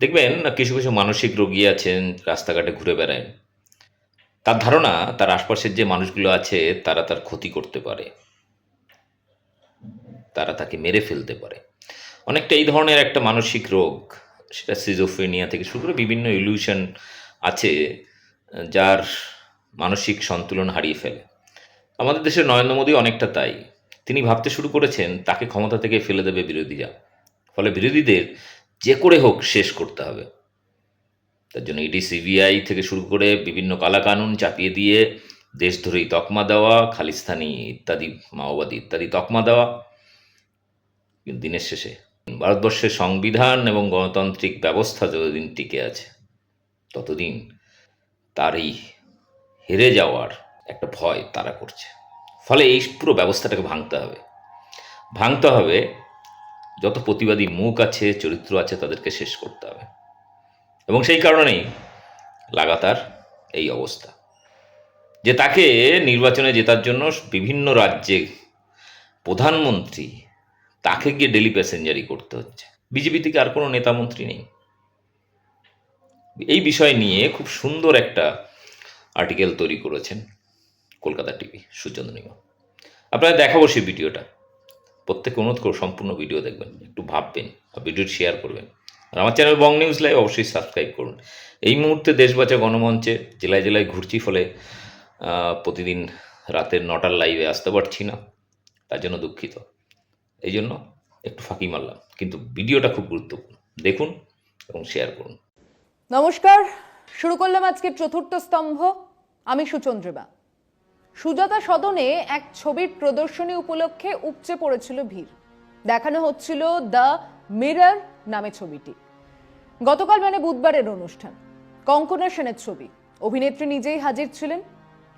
দেখবেন কিছু কিছু মানসিক রোগী আছেন, রাস্তাঘাটে ঘুরে বেড়ায়। তার ধারণা, তার আশপাশের যে মানুষগুলো আছে, তারা তার ক্ষতি করতে পারে। তারা তাকে মেরে ফেলতে পারে। অনেকটা এই ধরনের একটা মানসিক রোগ, সেটা সিজোফেনিয়া থেকে শুরু করে বিভিন্ন ইলিউশন আছে, যার মানসিক সন্তুলন হারিয়ে ফেলে। আমাদের দেশের নরেন্দ্র মোদী অনেকটা তাই। তিনি ভাবতে শুরু করেছেন, তাকে ক্ষমতা থেকে ফেলে দেবে বিরোধীরা। ফলে বিরোধীদের যে করে হোক শেষ করতে হবে। তার জন্য ইডি সিবিআই থেকে শুরু করে বিভিন্ন কালাকানুন চাপিয়ে দিয়ে দেশদ্রোহী তকমা দেওয়া, খালিস্তানি ইত্যাদি, মাওবাদী ইত্যাদি তকমা দেওয়া দিনের শেষে। ভারতবর্ষের সংবিধান এবং গণতান্ত্রিক ব্যবস্থা যতদিন টিকে আছে, ততদিন তার এই হেরে যাওয়ার একটা ভয় তারা করছে। ফলে এই পুরো ব্যবস্থাটাকে ভাঙতে হবে। ভাঙতে হবে যত প্রতিবাদী মুখ আছে, চরিত্র আছে, তাদেরকে শেষ করতে হবে। এবং সেই কারণেই লাগাতার এই অবস্থা। যে তাকে নির্বাচনে জেতার জন্য বিভিন্ন রাজ্যে প্রধানমন্ত্রী, তাকে গিয়ে ডেলি প্যাসেঞ্জারি করতে হচ্ছে। বিজেপি থেকে আর কোনো নেতা মন্ত্রী নেই। এই বিষয় নিয়ে খুব সুন্দর একটা আর্টিকেল তৈরি করেছেন কলকাতা টিভি সুচন্দ্র আপনারা দেখাবো সেই ভিডিওটা। প্রত্যেক অনুরোধ করে সম্পূর্ণ ভিডিও দেখবেন, একটু ভাববেন আর ভিডিওটি শেয়ার করবেন। আর আমার চ্যানেল বং নিউজ লাইভ অবশ্যই সাবস্ক্রাইব করুন। এই মুহূর্তে দেশ বাঁচা গণমঞ্চে জেলায় জেলায় ঘুরছি ফলে প্রতিদিন রাতের নটার লাইভে আসতে পারছি না, তার জন্য দুঃখিত। এই জন্য একটু ফাঁকি মারলাম, কিন্তু ভিডিওটা খুব গুরুত্বপূর্ণ। দেখুন এবং শেয়ার করুন। নমস্কার, শুরু করলাম আজকের চতুর্থ স্তম্ভ। আমি সুচন্দ্রিমা। সুজাতা সদনে এক ছবির প্রদর্শনী উপলক্ষে উপচে পড়েছিল ভিড়। দেখানো হচ্ছিল দ্য মিরর নামে ছবিটি। গতকাল মানে বুধবারের অনুষ্ঠান। কঙ্কনা সেনের ছবি। অভিনেত্রী নিজেই হাজির ছিলেন।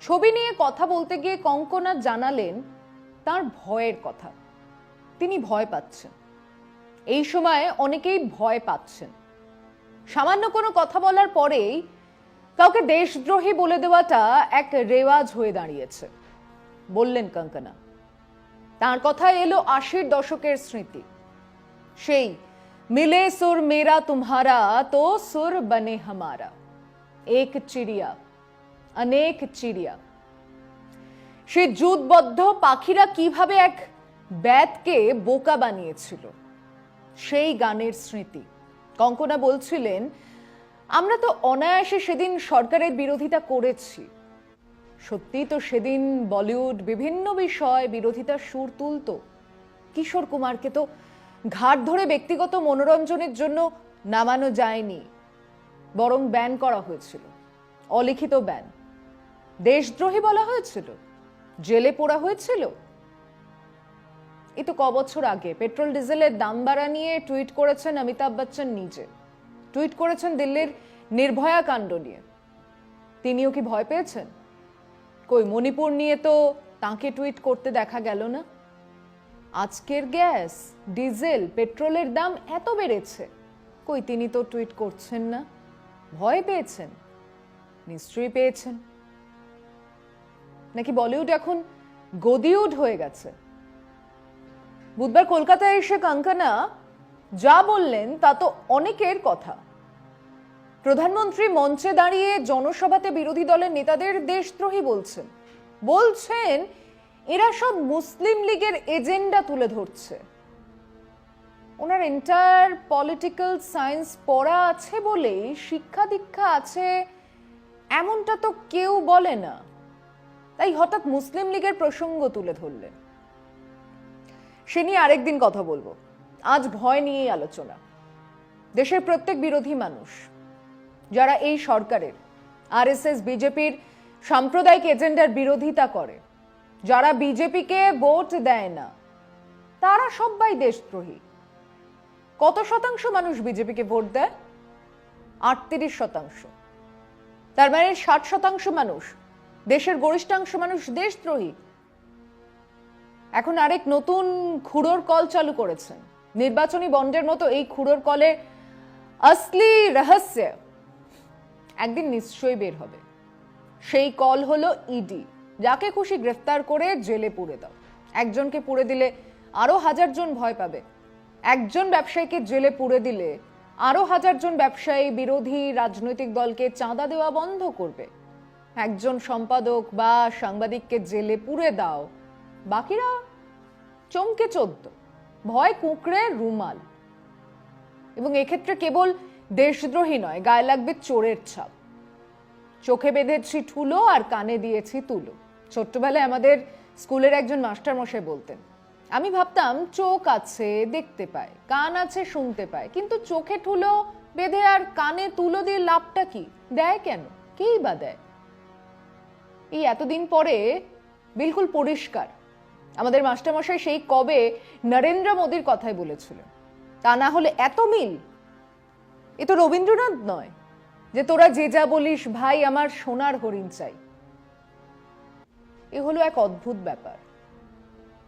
ছবি নিয়ে কথা বলতে গিয়ে কঙ্কনা জানালেন তার ভয়ের কথা। তিনি ভয় পাচ্ছেন। এই সময় অনেকেই ভয় পাচ্ছেন। সামান্য কোনো কথা বলার পরেই কাউকে দেশদ্রোহী বলে দেওয়াটা এক রেওয়াজ হয়ে দাঁড়িয়েছে। বললেন কঙ্কনা। তার কথায় এলো আশির দশকের স্মৃতি। সেই, মিলে সুর মেরা তুমহারা, তো সুর বনে হামারা। এক চিড়িয়া, অনেক চিড়িয়া। সেই জুতবদ্ধ পাখিরা কীভাবে এক ব্যাতকে বোকা বানিয়েছিল। সেই গানের স্মৃতি। কঙ্কনা বলছিলেন আমরা তো অনায়াসে সেদিন সরকারের বিরোধিতা করেছি। সত্যি তো সেদিন বলিউড বিভিন্ন বিষয় বিরোধিতার সুর তুলত। কিশোর কুমারকে তো ঘাট ধরে ব্যক্তিগত মনোরঞ্জনের জন্য নামানো যায়নি। বরং ব্যান করা হয়েছিল। অলিখিত ব্যান। দেশদ্রোহী বলা হয়েছিল। জেলে পোড়া হয়েছিল। এই তো ক বছর আগে। পেট্রোল ডিজেলের দাম বাড়া নিয়ে টুইট করেছেন অমিতাভ বচ্চন নিজে। টুইট করেছেন দিল্লির নির্ভয়া কাণ্ড নিয়ে। তিনিও কি ভয় পেয়েছেন? কই, মণিপুর নিয়ে তো তাকে টুইট করতে দেখা গেল না। আজকের গ্যাস, ডিজেল, পেট্রোলের দাম এত বেড়েছে, কই তিনি তো টুইট করছেন না? ভয় পেয়েছেন? নিশ্চয়ই পেয়েছেন। নাকি বলিউড এখন গদিউড হয়ে গেছে? বুধবার কলকাতায় এসে কাঙ্কানা যা বললেন তা তো অনেকের কথা। প্রধানমন্ত্রী মঞ্চে দাঁড়িয়ে জনসভাতে বিরোধী দলের নেতাদের দেশদ্রোহী বলছেন। বলছেন, এরা সব মুসলিম লীগের এজেন্ডা তুলে ধরছে। ওনার এন্টায়ার পলিটিক্যাল সায়েন্স পড়া আছে বলেই, শিক্ষা দীক্ষা আছে, এমনটা তো কেউ বলে না। তাই হঠাৎ মুসলিম লীগের প্রসঙ্গ তুলে ধরলেন। সে নিয়ে আরেকদিন কথা বলব। আজ ভয় নিয়েই আলোচনা। দেশের প্রত্যেক বিরোধী মানুষ, যারা এই সরকারের, আরএসএস, বিজেপির সাম্প্রদায়িক এজেন্ডার বিরোধিতা করে, যারা বিজেপিকে ভোট দেয় না, তারা সবাই দেশদ্রোহী। কত শতাংশ মানুষ বিজেপিকে ভোট দেয়? আটত্রিশ শতাংশ। তার মানে ষাট শতাংশ মানুষ, দেশের গরিষ্ঠাংশ মানুষ দেশদ্রোহী। এখন আরেক নতুন খুড়োর কল চালু করেছেন। নির্বাচনী বন্ডের মতো এই খুড়োর কলে আসলি রহস্য একদিন নিশ্চয়ই বের হবে। সেই কল হলো ইডি, যাকে খুশি গ্রেফতার করে জেলে পুরে দাও। একজনকে পুড়ে দিলে আরও হাজার জন ভয় পাবে। একজন ব্যবসায়ীকে জেলে পুরে দিলে আরও হাজার জন ব্যবসায়ী বিরোধী রাজনৈতিক দলকে চাঁদা দেওয়া বন্ধ করবে। একজন সম্পাদক বা সাংবাদিককে জেলে পুরে দাও। বাকিরা চমকে চোদ্দ। ভয়, কুঁকড়ে, রুমাল। এবং এক্ষেত্রে কেবল দেশদ্রোহী নয়, গায়ে লাগবে চোরের ছাপ। চোখে বেঁধেছি ঠুলো আর কানে দিয়েছি তুলো। ছোট্টবেলায় আমাদের স্কুলের একজন মাস্টার মশাই বলতেন, আমি ভাবতাম চোখ আছে দেখতে পায়, কান আছে শুনতে পায়, কিন্তু চোখে ঠুলো বেঁধে আর কানে তুলো দিয়ে লাভটা কি? দেয় কেন? কেই বা দেয়? এই এতদিন পরে বিলকুল পরিষ্কার। আমাদের মাস্টারমশাই সেই কবে নরেন্দ্র মোদীর কথাই বলেছিল। তা না হলে এত মিল? এ তো রবীন্দ্রনাথ নয় যে তোরা যে যা বলিস, ভাই, আমার সোনার হরিণ চাই। এ হলো এক অদ্ভুত ব্যাপার।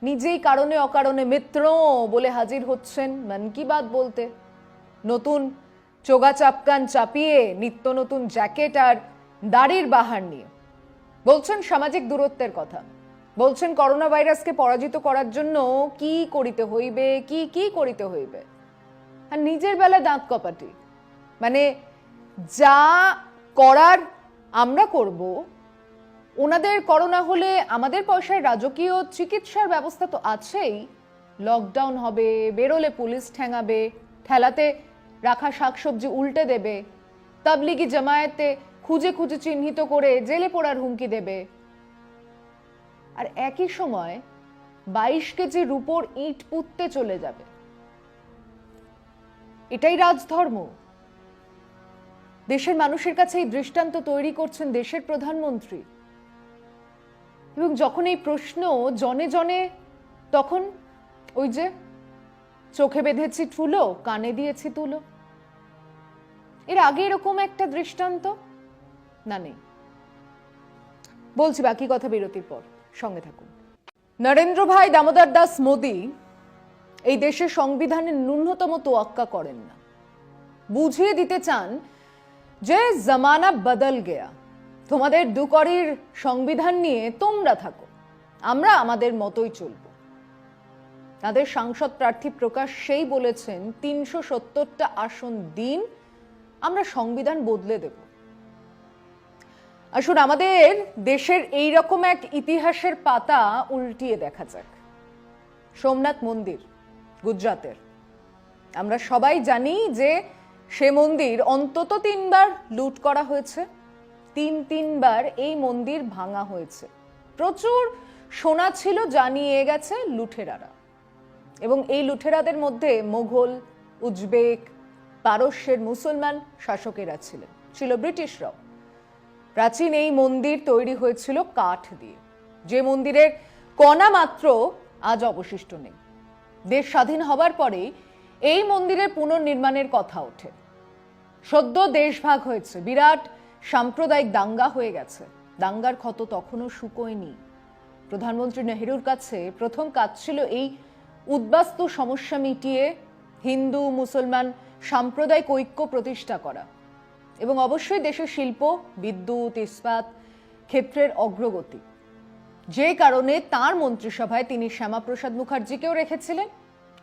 নিজেই কারণে অকারণে মিত্র বলে হাজির হচ্ছেন মন কি বাত বলতে। নতুন চোগা চাপকান চাপিয়ে, নিত্য নতুন জ্যাকেট আর দাড়ির বাহার নিয়ে। বলছেন সামাজিক দূরত্বের কথা। বলছেন করোনা ভাইরাসকে পরাজিত করার জন্য কি করিতে হইবে, কি কি করিতে হইবে? আর নিজের বেলায় দাঁত কপাটি। মানে যা করার আমরা করব, ওনাদের করোনা হলে আমাদের পয়সায় রাজকীয় চিকিৎসার ব্যবস্থা তো আছেই। লকডাউন হবে, বেরোলে পুলিশ ঠ্যাঙাবে ঠেলাতে রাখা শাকসবজি উল্টে দেবে, তাবলিগি জামায়াতে খুঁজে খুঁজে চিহ্নিত করে জেলে পড়ার হুমকি দেবে। আর একই সময় বাইশ কেজি রুপোর ইট পুঁততে চলে যাবে। এটাই রাজধর্ম। দেশের মানুষের কাছে এই দৃষ্টান্ত তৈরি করছেন দেশের প্রধানমন্ত্রী। এবং যখন এই প্রশ্ন জনে জনে, তখন ওই যে চোখে বেঁধেছি ঠুলো কানে দিয়েছি তুলো। এর আগে এরকম একটা দৃষ্টান্ত? না, নেই। বলছি বাকি কথা বিরতির পর। সঙ্গে থাকুন। নরেন্দ্র ভাই দামোদর দাস মোদী এই দেশের সংবিধানের ন্যূনতম তোয়াক্কা করেন না। বুঝিয়ে দিতে চান যে জামানা বদল গেয়া। তোমাদের দুকরির সংবিধান নিয়ে তোমরা থাকো, আমরা আমাদের মতোই চলব। তাদের সাংসদ প্রার্থী প্রকাশ সেই বলেছেন, তিনশো সত্তরটা আসন দিন, আমরা সংবিধান বদলে দেব। আসুন, আমাদের দেশের এই রকম এক ইতিহাসের পাতা উল্টিয়ে দেখা যাক। সোমনাথ মন্দির, গুজরাতের। আমরা সবাই জানি যে সে মন্দির অন্তত তিনবার লুট করা হয়েছে। তিন তিনবার এই মন্দির ভাঙা হয়েছে। প্রচুর সোনা ছিল জানিয়ে গেছে লুঠেরারা এবং এই লুঠেরাদের মধ্যে মোঘল, উজবেক, পারস্যের মুসলমান শাসকেরা ছিলেন। ছিল ব্রিটিশরাও। প্রাচীন এই মন্দির তৈরি হয়েছিল কাঠ দিয়ে। যে মন্দিরের কণা মাত্র আজ অবশিষ্ট নেই। দেশ স্বাধীন হবার পরেই এই মন্দিরের পুনর্নির্মাণের কথা ওঠে। সদ্য দেশ ভাগ হয়েছে, বিরাট সাম্প্রদায়িক দাঙ্গা হয়ে গেছে। দাঙ্গার ক্ষত তখনও শুকোয়নি। প্রধানমন্ত্রী নেহেরুর কাছে প্রথম কাজ ছিল এই উদ্বাস্তু সমস্যা মিটিয়ে হিন্দু, মুসলমান সাম্প্রদায়িক ঐক্য প্রতিষ্ঠা করা। এবং অবশ্যই দেশের শিল্প, বিদ্যুৎ, ইস্পাত ক্ষেত্রের অগ্রগতি। যে কারণে তার মন্ত্রিসভায় তিনি শ্যামাপ্রসাদ মুখার্জিকেও রেখেছিলেন।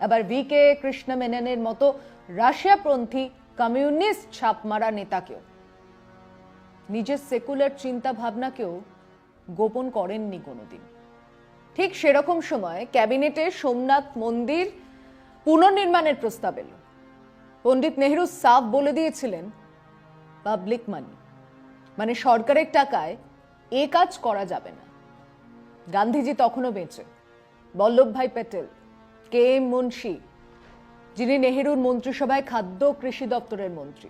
আবার ভি কে কৃষ্ণ মেননের মতো রাশিয়াপন্থী কমিউনিস্ট ছাপমারা নেতাকেও। নিজের সেকুলার চিন্তা ভাবনাকেও গোপন করেননি কোনোদিন। ঠিক সেরকম সময় ক্যাবিনেটে সোমনাথ মন্দির পুনর্নির্মাণের প্রস্তাব এলো। পণ্ডিত নেহরু সাফ বলে দিয়েছিলেন পাবলিক মানি মানে সরকারের টাকায় এ কাজ করা যাবে না। গান্ধীজি তখনও বেঁচে। বল্লভভাই প্যাটেল কে এম মুন্সি, যিনি নেহেরুর মন্ত্রিসভায় খাদ্য কৃষি দপ্তরের মন্ত্রী।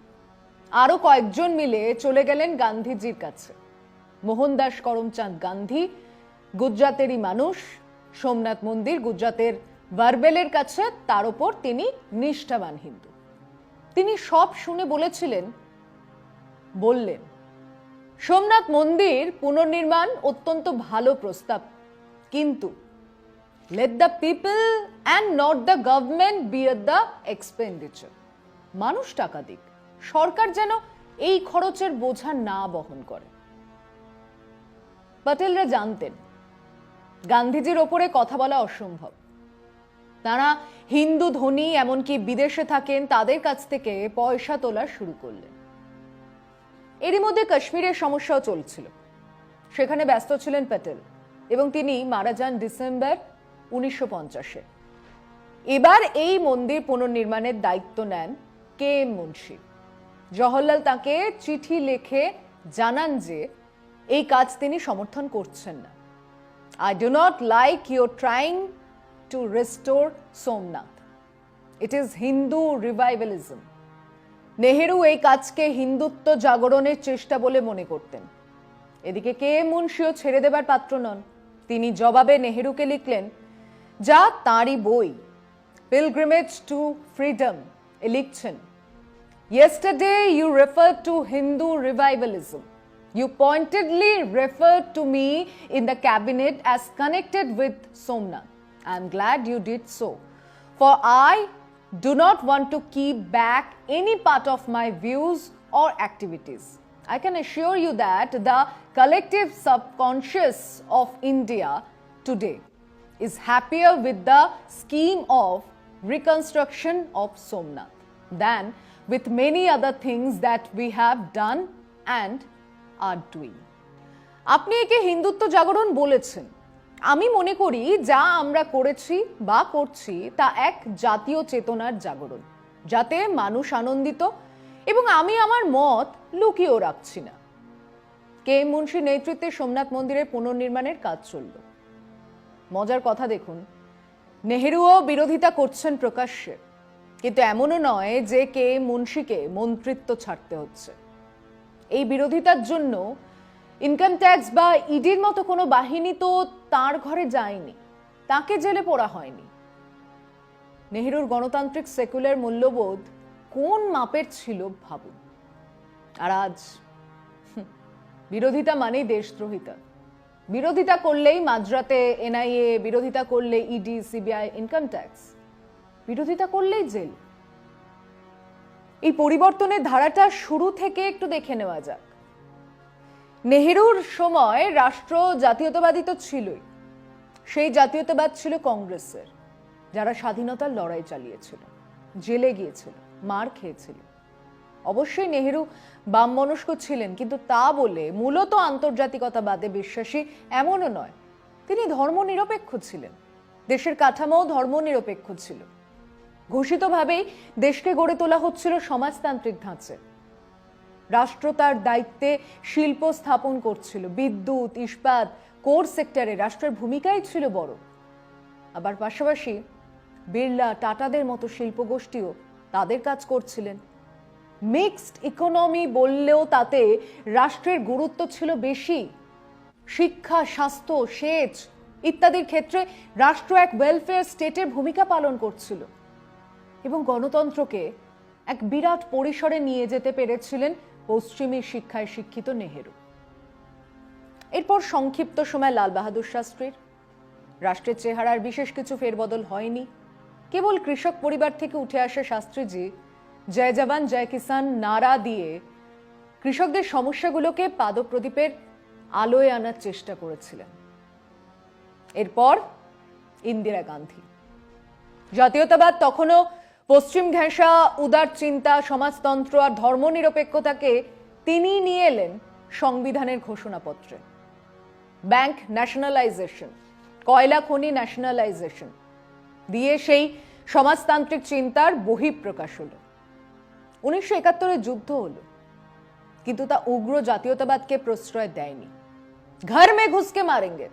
আরও কয়েকজন মিলে চলে গেলেন গান্ধীজির কাছে। মোহনদাস করমচাঁদ গান্ধী, গুজরাতেরই মানুষ, সোমনাথ মন্দির গুজরাতের বারবেলের কাছে, তার ওপর তিনি নিষ্ঠাবান হিন্দু। তিনি সব শুনে বলেছিলেন বললেন, সোমনাথ মন্দির পুনর্নির্মাণ অত্যন্ত ভালো প্রস্তাব। কিন্তু let the people and not the government bear the expenditure মানুষ টাকা দিক, সরকার যেন এই খরচের বোঝা না বহন করে। প্যাটেলরা জানতেন, গান্ধীজির ওপরে কথা বলা অসম্ভব। তারা হিন্দু ধনী এমনকি বিদেশে থাকেন, তাদের কাছ থেকে পয়সা তোলা শুরু করলেন। এরই মধ্যে কাশ্মীরের সমস্যাও চলছিল। সেখানে ব্যস্ত ছিলেন প্যাটেল এবং তিনি মারা যান ডিসেম্বর উনিশশো পঞ্চাশে। এবার এই মন্দির পুনর্নির্মাণের দায়িত্ব নেন কে এম মুন্সি। জওহরলাল তাকে চিঠি লিখে জানান যে, এই কাজ তিনি সমর্থন করছেন না। I do not like your trying to restore Somnath it is Hindu revivalism Nehru এই কাজকে হিন্দুত্ব জাগরণের চেষ্টা বলে মনে করতেন। এদিকে কে মুন্সিও ছেড়ে দেবার পাত্র নন, তিনি জবাবে নেহেরুকে লিখলেন, যা তাঁরই বই। পিলগ্রিমেজ টু ফ্রিডম এ লিখছেন yesterday you refer to Hindu revivalism you pointedly refer to me in the cabinet as connected with Somnath I am glad you did so for I do not want to keep back any part of my views or activities. I can assure you that the collective subconscious of India today is happier with the scheme of reconstruction of Somnath than with many other things that we have done and are doing. আপনি একে হিন্দুত্ব জাগরণ বলেছেন আমি মনে করি যা আমরা করেছি বা করছি তা এক জাতীয় চেতনার জাগরণ, যাতে মানুষ আনন্দিত এবং আমি আমার মত লুকিয়েও রাখছি না। কে মুন্সির নেতৃত্বে সোমনাথ মন্দিরের পুনর্নির্মাণের কাজ চলল। মজার কথা দেখুন, নেহেরুও বিরোধিতা করছেন প্রকাশ্যে, কিন্তু এমনও নয় যে কে মুন্সিকে মন্ত্রিত্ব ছাড়তে হচ্ছে। এই বিরোধিতার জন্য ইনকাম ট্যাক্স বা ইডির মতো কোনো বাহিনী তো তার ঘরে যায়নি। তাকে জেলে পড়া হয়নি। নেহেরুর গণতান্ত্রিক সেকুলার মূল্যবোধ কোন মাপের ছিল ভাবুন। আর আজ বিরোধিতা মানেই দেশদ্রোহিতা। বিরোধিতা করলেই মাঝরাতে এনআইএ, বিরোধিতা করলে ইডি সিবিআই ইনকাম ট্যাক্স বিরোধিতা করলেই জেল। এই পরিবর্তনের ধারাটা শুরু থেকে একটু দেখে নেওয়া যাক। নেহেরুর সময় রাষ্ট্র জাতীয়তাবাদী তো ছিলই। সেই জাতীয়তাবাদ ছিল কংগ্রেসের, যারা স্বাধীনতার লড়াই চালিয়েছিল, জেলে গিয়েছিল, মার খেয়েছিল। অবশ্যই নেহেরু বাম মনস্ক ছিলেন, কিন্তু তা বলে মূলত আন্তর্জাতিকতাবাদে বিশ্বাসী এমনও নয়। তিনি ধর্মনিরপেক্ষ ছিলেন, দেশের কাঠামোও ধর্মনিরপেক্ষ ছিল। ঘোষিতভাবেই দেশকে গড়ে তোলা হচ্ছিল সমাজতান্ত্রিক ধাঁচে। রাষ্ট্র তার দায়িত্বে শিল্প স্থাপন করছিল। বিদ্যুৎ, ইস্পাত, কোর সেক্টরে রাষ্ট্রের ভূমিকাই ছিল বড়। আবার পাশাপাশি বিড়লা, টাটাদের মতো শিল্পগোষ্ঠীও তাদের কাজ করছিলেন। মিক্সড ইকোনমি বললেও তাতে রাষ্ট্রের গুরুত্ব ছিল বেশি। শিক্ষা, স্বাস্থ্য, সেচ ইত্যাদির ক্ষেত্রে রাষ্ট্র এক ওয়েলফেয়ার স্টেটের ভূমিকা পালন করছিল। এবং গণতন্ত্রকে এক বিরাট পরিসরে নিয়ে যেতে পেরেছিলেন পশ্চিমী শিক্ষায় শিক্ষিত নেহেরু। এরপর সংক্ষিপ্ত সময় লাল বাহাদুর শাস্ত্রীর। রাষ্ট্রের চেহারার বিশেষ কিছু ফেরবদল হয়নি। কেবল কৃষক পরিবার থেকে উঠে আসা শাস্ত্রীজি জয় জওয়ান, জয় কিষান নারা দিয়ে কৃষকদের সমস্যাগুলোকে পাদপ্রদীপের আলোয় আনার চেষ্টা করেছিলেন। এরপর ইন্দিরা গান্ধী। জাতীয়তাবাদ তখনও পশ্চিম ঘেঁষা, উদার চিন্তা, সমাজতন্ত্র আর ধর্মনিরপেক্ষতাকে তিনি নিয়ে এলেন সংবিধানের ঘোষণাপত্রে। ব্যাংক ন্যাশনালাইজেশন, কয়লা খনি ন্যাশনালাইজেশন, দিয়ে সেই সমাজতান্ত্রিক চিন্তার বহিঃপ্রকাশ হলো। উনিশশো একাত্তরে যুদ্ধ হলো, কিন্তু তা উগ্র জাতীয়তাবাদকে প্রশ্রয় দেয়নি। ঘর মে ঘুসকে মারেঙ্গে,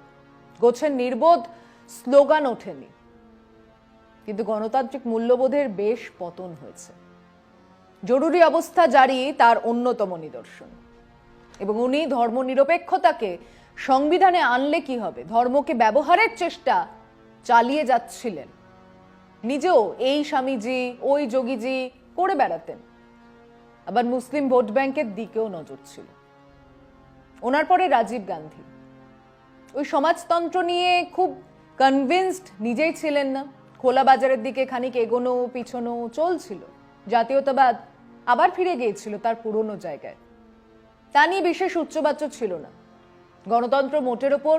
গোছের নির্বোধ স্লোগান ওঠেনি। কিন্তু গণতান্ত্রিক মূল্যবোধের বেশ পতন হয়েছে। জরুরি অবস্থা জারি তার অন্যতম নিদর্শন। এবং উনি ধর্মনিরপেক্ষতাকে সংবিধানে আনলে কি হবে? ধর্মকে ব্যবহারের চেষ্টা চালিয়ে যাচ্ছিলেন। নিজেও এই স্বামীজি, ওই যোগীজি করে বেড়াতেন। আবার মুসলিম ভোট ব্যাংকের দিকেও নজর ছিল। ওনার পরে রাজীব গান্ধী। ওই সমাজতন্ত্র নিয়ে খুব কনভিন্সড নিজেই ছিলেন না। খোলা বাজারের দিকে খানিক এগোনো, পিছনো চলছিল। জাতীয়তাবাদ আবার ফিরে গিয়েছিল তার পুরনো জায়গায়। তা নিয়ে বিশেষ উচ্চবাচ্য ছিল না। গণতন্ত্র মোটের ওপর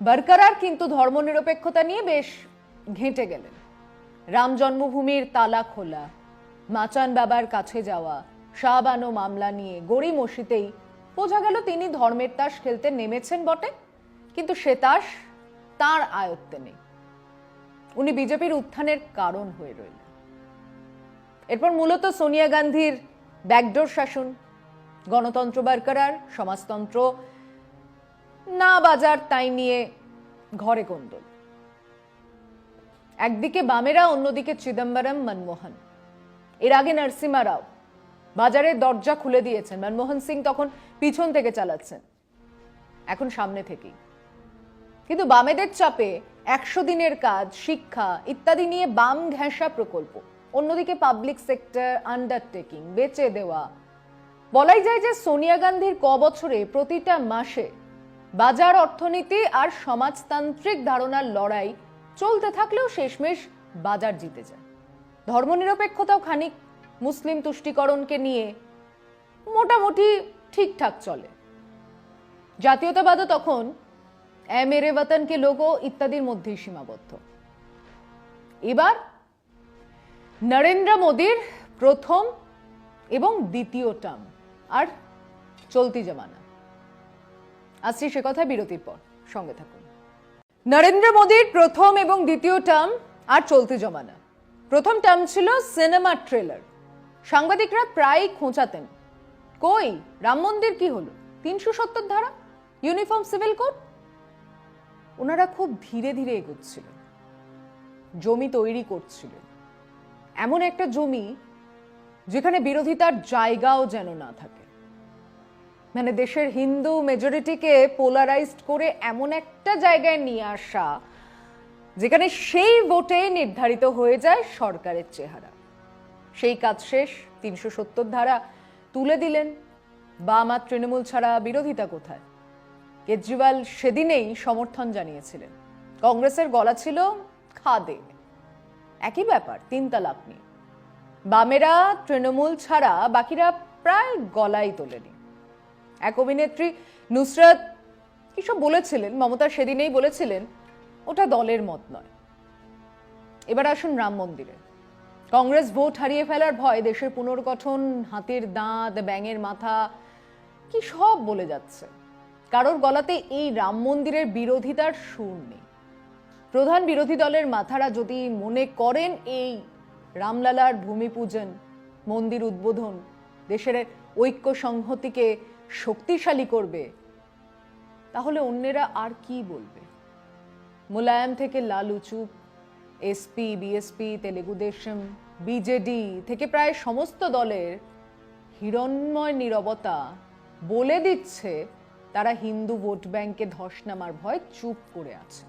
বরকরার কিন্তু ধর্মনিরপেক্ষতা নিয়ে বেশ ঘেঁটে গেলেন। রাম জন্মভূমির তালা খোলা, মাচান বাবার কাছে যাওয়া শাহবানো মামলা নিয়ে গড়ি মসিতেই বোঝা গেল তিনি ধর্মের তাস খেলতে নেমেছেন বটে, কিন্তু সে তাস তাঁর আয়ত্তে নেই। উনি বিজেপির উত্থানের কারণ হয়ে রইলেন। এরপর মূলত সোনিয়া গান্ধীর ব্যাকডোর শাসন, গণতন্ত্র বরকরার, সমাজতন্ত্র, না বাজার তাই নিয়ে ঘরে কোন্দল। একদিকে বামেরা, অন্যদিকে চিদম্বরম, মনমোহন। এর আগে নরসিমা রাও বাজারের দরজা খুলে দিয়েছেন। মনমোহন সিং তখন পিছন থেকে চালাচ্ছেন, এখন সামনে থেকেই। কিন্তু বামেদের চাপে একশো দিনের কাজ, শিক্ষা ইত্যাদি নিয়ে বাম ঘেঁষা প্রকল্প। অন্যদিকে পাবলিক সেক্টর আন্ডারটেকিং বেচে দেওয়া। বলাই যায় যে সোনিয়া গান্ধীর ক বছরে প্রতিটা মাসে বাজার অর্থনীতি আর সমাজতান্ত্রিক ধারণার লড়াই চলতে থাকলেও শেষমেশ বাজার জিতে যায়। ধর্মনিরপেক্ষতাও খানিক মুসলিম তুষ্টিকরণকে নিয়ে মোটামুটি ঠিকঠাক চলে। জাতীয়তাবাদও তখন এ মেরে বতনকে লোগো ইত্যাদির মধ্যেই সীমাবদ্ধ এবার নরেন্দ্র মোদীর প্রথম এবং দ্বিতীয় টার্ম আর চলতি জমানা আসছি সে কথা বিরতির পর সঙ্গে থাকুন নরেন্দ্র মোদীর প্রথম এবং দ্বিতীয় টার্ম আর চলতি জমানা প্রথম টার্ম ছিল সিনেমা ট্রেলার সাংবাদিকরা প্রায় খোঁচাতেন কই রাম মন্দির কি হলো তিনশো সত্তর ধারা ইউনিফর্ম সিভিল কোড ওনারা খুব ধীরে ধীরে এগোচ্ছিলেন জমি তৈরি করছিলেন। এমন একটা জমি যেখানে বিরোধিতার জায়গাও যেন না থাকে। মানে দেশের হিন্দু মেজরিটিকে পোলারাইজড করে এমন একটা জায়গায় নিয়ে আসা, যেখানে সেই ভোটে নির্ধারিত হয়ে যায় সরকারের চেহারা। সেই কাজ শেষ, তিনশো সত্তর ধারা তুলে দিলেন। বাম আর তৃণমূল ছাড়া বিরোধিতা কোথায়? কেজরিওয়াল সেদিনেই সমর্থন জানিয়েছিলেন। কংগ্রেসের গলা ছিল খাদে। একই ব্যাপার তিন তালাক নিয়ে। বামেরা তৃণমূল ছাড়া বাকিরা প্রায় গলাই তোলেনি। এক অভিনেত্রী নুসরাত কিসব বলেছিলেন, মমতা সেদিনেই বলেছিলেন, ওটা দলের মত নয়। এবার আসুন রাম মন্দিরে। কংগ্রেস ভোট হারিয়ে ফেলার ভয় দেশের পুনর্গঠন, হাতির দাঁত, ব্যাঙের মাথা, কি সব বলে যাচ্ছে? কারোর গলাতে এই রাম মন্দিরের বিরোধিতার সুর নেই। প্রধান বিরোধী দলের মাথারা যদি মনে করেন এই রামলালার ভূমি পূজন মন্দির উদ্বোধন, দেশের ঐক্য সংহতিকে শক্তিশালী করবে, তাহলে অন্যেরা আর কি বলবে? মুলায়ম থেকে লালু চুপ SP BSP Telugu Desam BJD থেকে প্রায় সমস্ত দলের হিরণ্ময় নীরবতা বলে দিচ্ছে তারা হিন্দু ভোট ব্যাংকে ধস নামার ভয় চুপ করে আছে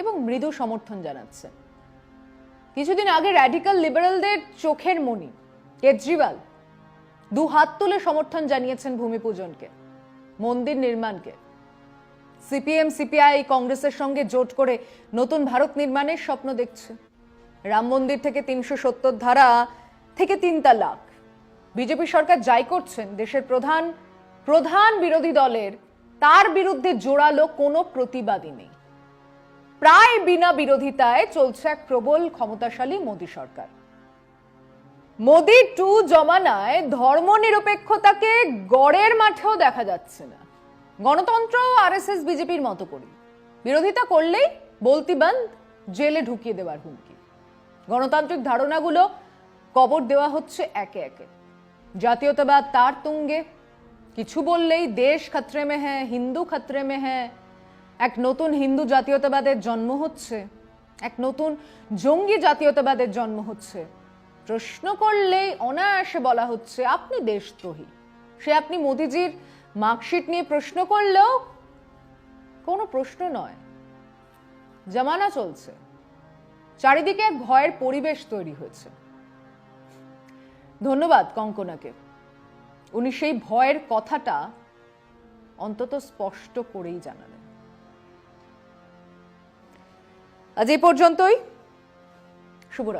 এবং মৃদু সমর্থন জানাচ্ছে। কিছুদিন আগে র্যাডিক্যাল লিবারেলদের চোখের মণি কেজরিওয়াল দু হাত তুলে সমর্থন জানিয়েছেন ভূমি পূজনকে, মন্দির নির্মাণকে। সিপিএম, সিপিআই কংগ্রেসের সঙ্গে জোট করে নতুন ভারত নির্মাণের স্বপ্ন দেখছে। রাম মন্দির থেকে তিনশো সত্তর ধারা থেকে তিন তালাক বিজেপি সরকার যাই করছেন, দেশের প্রধান প্রধান বিরোধী দলের, তার বিরুদ্ধে জোরালো কোনো প্রতিবাদী নেই। প্রায় বিনা বিরোধিতায় চলছে এক প্রবল ক্ষমতাশালী মোদী সরকার। মোদি টু জমানায় ধর্মনিরপেক্ষতাকে গড়ের মাঠেও দেখা যাচ্ছে না। গণতন্ত্র আরএসএস বিজেপির মতো করি। বিরোধিতা করলেই বলতি জেলে ঢুকিয়ে দেওয়ার হুমকি। গণতান্ত্রিক ধারণাগুলো কবর দেওয়া হচ্ছে একে একে। জাতীয়তাবাদ তার তুঙ্গে কিছু বললেই দেশ খতরে মে হ্যাঁ হিন্দু খতরে মে হ্যাঁ এক নতুন হিন্দু জাতীয়তাবাদের জন্ম হচ্ছে এক নতুন জঙ্গি জাতীয়তাবাদের জন্ম হচ্ছে প্রশ্ন করলেই অনায়াসে বলা হচ্ছে আপনি দেশদ্রোহী সে আপনি মোদিজির মার্কশিট নিয়ে প্রশ্ন করলেও কোনো প্রশ্ন নয় জামানা চলছে চারিদিকে এক ভয়ের পরিবেশ তৈরি হয়েছে ধন্যবাদ কঙ্কনাকে উনি সেই ভয়ের কথাটা অন্তত স্পষ্ট করেই জানালেন। আজ এই পর্যন্তই। শুভরাত্রি।